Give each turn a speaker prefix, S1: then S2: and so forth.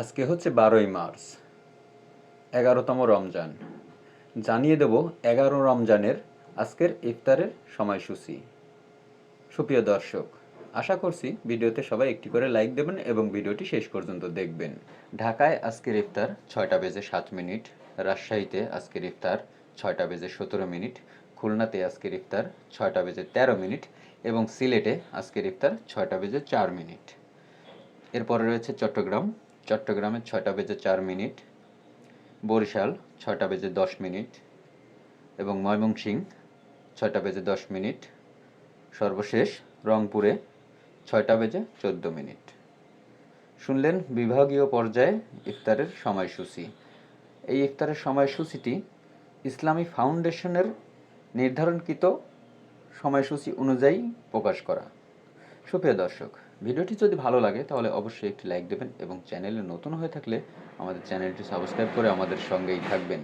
S1: আজকে হচ্ছে বারোই মার্চ, এগারোতম রমজান। জানিয়ে দেব এগারো রমজানের আজকের ইফতারের সময়সূচি। সুপ্রিয় দর্শক, আশা করছি ভিডিওতে সবাই একটি করে লাইক দেবেন এবং ভিডিওটি শেষ পর্যন্ত দেখবেন। ঢাকায় আজকের ইফতার ছয়টা বেজে সাত মিনিট, রাজশাহীতে আজকের ইফতার ছয়টা বেজে সতেরো মিনিট, খুলনাতে আজকের ইফতার ছয়টা বেজে তেরো মিনিট এবং সিলেটে আজকের ইফতার ছয়টা বেজে চার মিনিট। এরপরে রয়েছে চট্টগ্রাম চট্টগ্রামে ছয়টা বেজে চার মিনিট, বরিশাল ছয়টা বেজে দশ মিনিট এবং ময়মনসিং ছয়টা বেজে দশ মিনিট, সর্বশেষ রংপুরে ছয়টা বেজে চোদ্দ মিনিট। শুনলেন বিভাগীয় পর্যায়ে ইফতারের সময়সূচি। এই ইফতারের সময়সূচিটি ইসলামী ফাউন্ডেশনের নির্ধারণকৃত সময়সূচি অনুযায়ী প্রকাশ করা। সুপ্রিয় দর্শক, ভিডিওটি যদি ভালো লাগে তাহলে অবশ্যই একটি লাইক দেবেন এবং চ্যানেলে নতুন হয়ে থাকলে আমাদের চ্যানেলটি সাবস্ক্রাইব করে আমাদের সঙ্গেই থাকবেন।